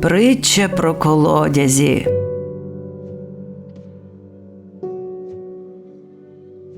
Притча про колодязі.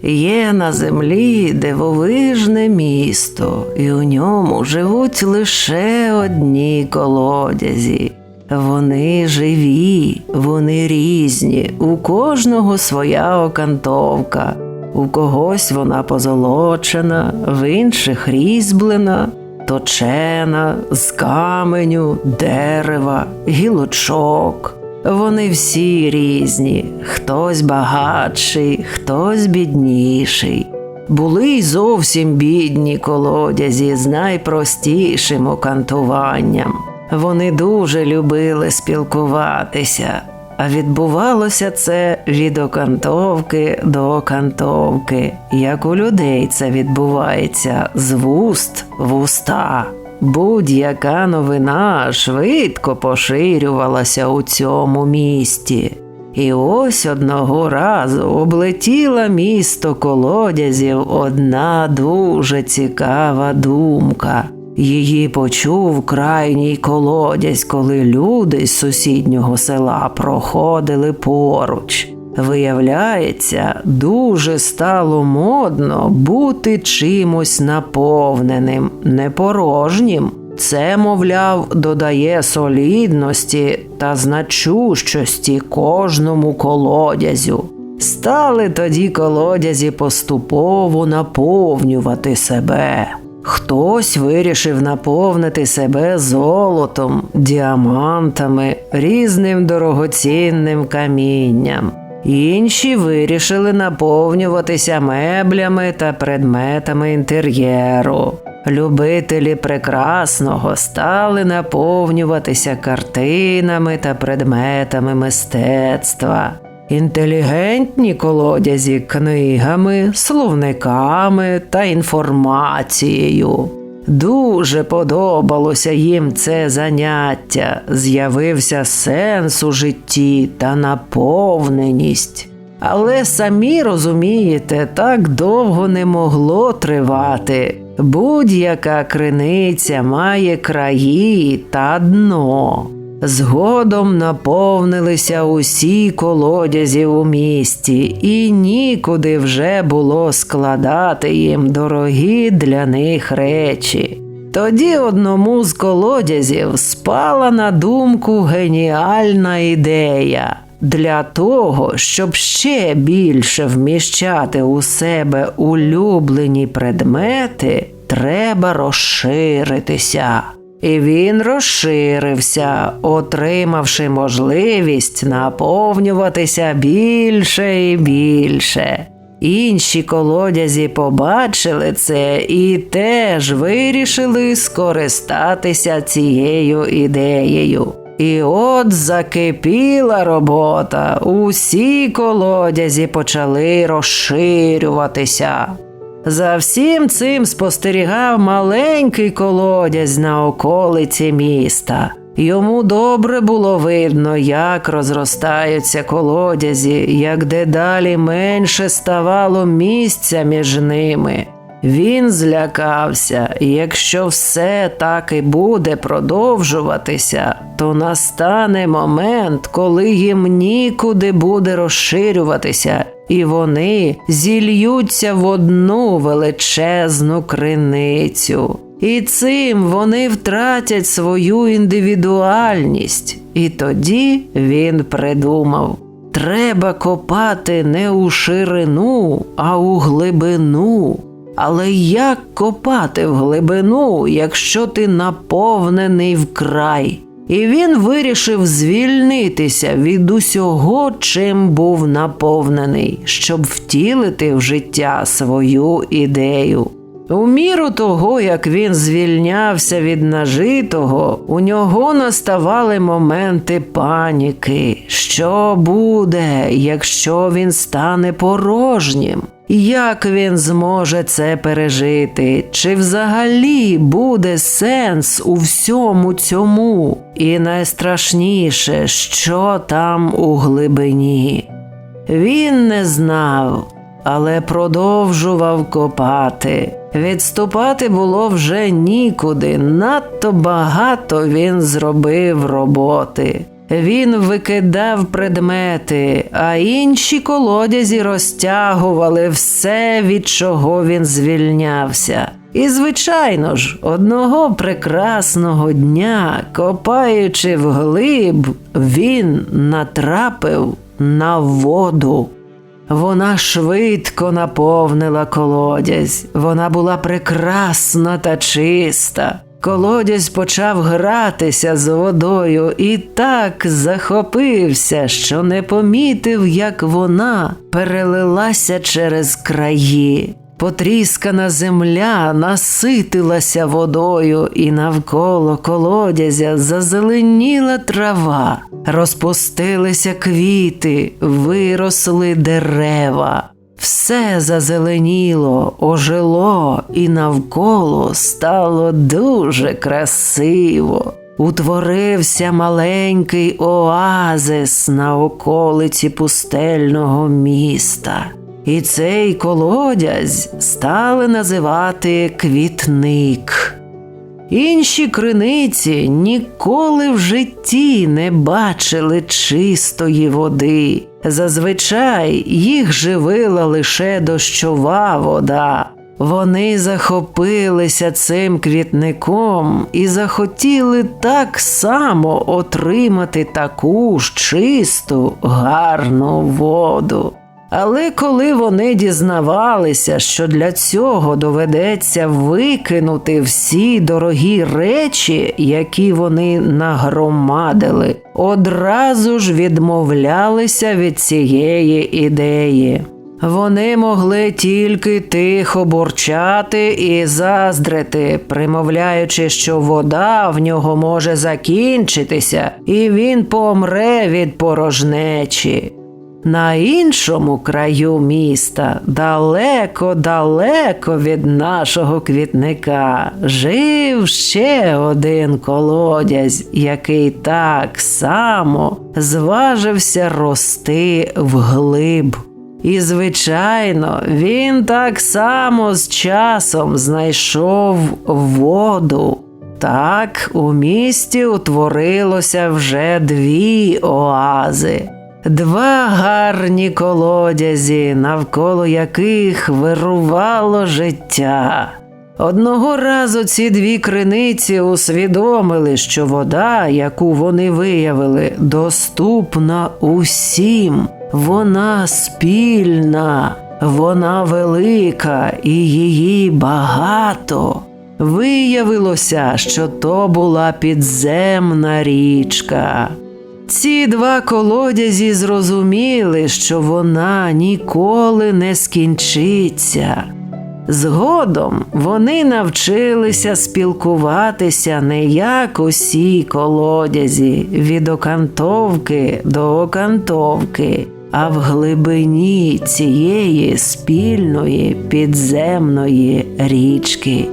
Є на землі дивовижне місто, і у ньому живуть лише одні колодязі. Вони живі, вони різні, у кожного своя окантовка, у когось вона позолочена, в інших різьблена, точена, з каменю, дерева, гілочок. Вони всі різні, хтось багатший, хтось бідніший. Були й зовсім бідні колодязі з найпростішим окантуванням. Вони дуже любили спілкуватися, а відбувалося це від окантовки до окантовки, як у людей це відбувається з вуст в уста. Будь-яка новина швидко поширювалася у цьому місті. І ось одного разу облетіла місто колодязів одна дуже цікава думка. Її почув крайній колодязь, коли люди з сусіднього села проходили поруч. Виявляється, дуже стало модно бути чимось наповненим, не порожнім. Це, мовляв, додає солідності та значущості кожному колодязю. Стали тоді колодязі поступово наповнювати себе. Хтось вирішив наповнити себе золотом, діамантами, різним дорогоцінним камінням. Інші вирішили наповнюватися меблями та предметами інтер'єру. Любителі прекрасного стали наповнюватися картинами та предметами мистецтва. Інтелігентні колодязі книгами, словниками та інформацією. Дуже подобалося їм це заняття, з'явився сенс у житті та наповненість. Але самі розумієте, так довго не могло тривати. Будь-яка криниця має краї та дно. Згодом наповнилися усі колодязі у місті, і нікуди вже було складати їм дорогі для них речі. Тоді одному з колодязів спала на думку геніальна ідея. Для того, щоб ще більше вміщати у себе улюблені предмети, треба розширитися. І він розширився, отримавши можливість наповнюватися більше і більше. Інші колодязі побачили це і теж вирішили скористатися цією ідеєю. І от закипіла робота, усі колодязі почали розширюватися. За всім цим спостерігав маленький колодязь на околиці міста. Йому добре було видно, як розростаються колодязі, як дедалі менше ставало місця між ними. Він злякався, і якщо все так і буде продовжуватися, то настане момент, коли їм нікуди буде розширюватися, і вони зільються в одну величезну криницю. І цим вони втратять свою індивідуальність. І тоді він придумав: треба копати не у ширину, а у глибину. Але як копати в глибину, якщо ти наповнений вкрай? І він вирішив звільнитися від усього, чим був наповнений, щоб втілити в життя свою ідею. У міру того, як він звільнявся від нажитого, у нього наставали моменти паніки. Що буде, якщо він стане порожнім? Як він зможе це пережити? Чи взагалі буде сенс у всьому цьому? І найстрашніше, що там у глибині? Він не знав, але продовжував копати. Відступати було вже нікуди, надто багато він зробив роботи. Він викидав предмети, а інші колодязі розтягували все, від чого він звільнявся. І, звичайно ж, одного прекрасного дня, копаючи вглиб, він натрапив на воду. Вона швидко наповнила колодязь. Вона була прекрасна та чиста. Колодязь почав гратися з водою і так захопився, що не помітив, як вона перелилася через краї. Потріскана земля наситилася водою, і навколо колодязя зазеленіла трава, розпустилися квіти, виросли дерева. Все зазеленіло, ожило, і навколо стало дуже красиво. Утворився маленький оазис на околиці пустельного міста. І цей колодязь стали називати квітник. Інші криниці ніколи в житті не бачили чистої води. Зазвичай їх живила лише дощова вода. Вони захопилися цим квітником і захотіли так само отримати таку ж чисту, гарну воду. Але коли вони дізнавалися, що для цього доведеться викинути всі дорогі речі, які вони нагромадили, одразу ж відмовлялися від цієї ідеї. Вони могли тільки тихо бурчати і заздрити, примовляючи, що вода в нього може закінчитися, і він помре від порожнечі. На іншому краю міста, далеко-далеко від нашого квітника, жив ще один колодязь, який так само зважився рости вглиб. І, звичайно, він так само з часом знайшов воду. Так у місті утворилося вже дві оази. Два гарні колодязі, навколо яких вирувало життя. Одного разу ці дві криниці усвідомили, що вода, яку вони виявили, доступна усім. Вона спільна, вона велика і її багато. Виявилося, що то була підземна річка. Ці два колодязі зрозуміли, що вона ніколи не скінчиться. Згодом вони навчилися спілкуватися не як усі колодязі від окантовки до окантовки, а в глибині цієї спільної підземної річки.